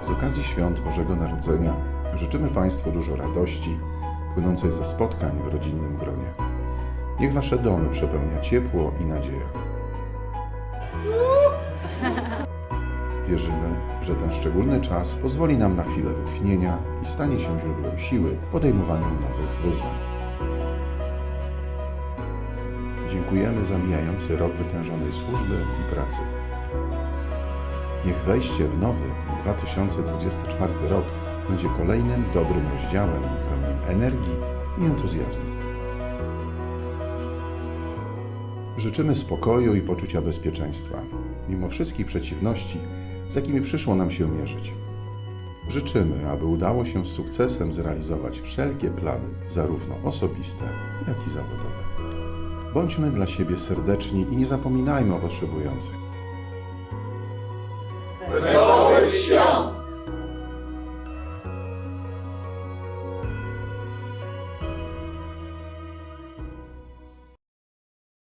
Z okazji świąt Bożego Narodzenia życzymy Państwu dużo radości płynącej ze spotkań w rodzinnym gronie. Niech Wasze domy przepełnia ciepło i nadzieja. Wierzymy, że ten szczególny czas pozwoli nam na chwilę wytchnienia i stanie się źródłem siły w podejmowaniu nowych wyzwań. Dziękujemy za mijający rok wytężonej służby i pracy. Niech wejście w nowy 2024 rok będzie kolejnym dobrym rozdziałem pełnym energii i entuzjazmu. Życzymy spokoju i poczucia bezpieczeństwa, mimo wszystkich przeciwności, z jakimi przyszło nam się mierzyć. Życzymy, aby udało się z sukcesem zrealizować wszelkie plany, zarówno osobiste, jak i zawodowe. Bądźmy dla siebie serdeczni i nie zapominajmy o potrzebujących. Wesołych świąt!